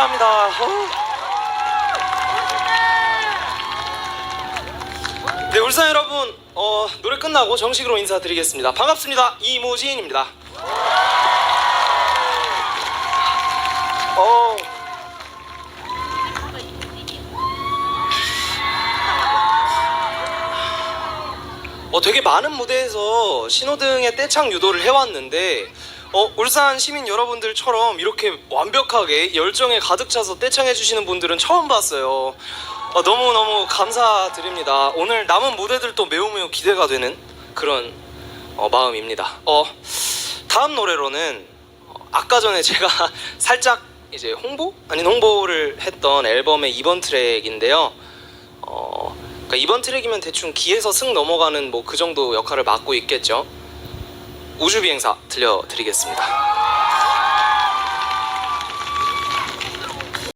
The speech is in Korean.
감사합니다. 어. 네, 울산 여러분, 어, 노래 끝나고 정식으로 인사드리겠습니다. 반갑습니다. 이모진입니다. 어, 어, 되게 많은 무대에서 신호등의 떼창 유도를 해왔는데 어, 울산 시민 여러분들처럼 이렇게 완벽하게 열정에 가득 차서 떼창해 주시는 분들은 처음 봤어요. 어, 너무너무 감사드립니다. 오늘 남은 무대들도 매우 매우 기대가 되는 그런 어, 마음입니다. 어, 다음 노래로는 어, 아까 전에 제가 살짝 이제 홍보 아닌 홍보를 했던 앨범의 2번 트랙인데요. 어, 그러니까 이번 트랙이면 대충 기에서 승 넘어가는 뭐 그 정도 역할을 맡고 있겠죠. 우주 비행사 들려드리겠습니다.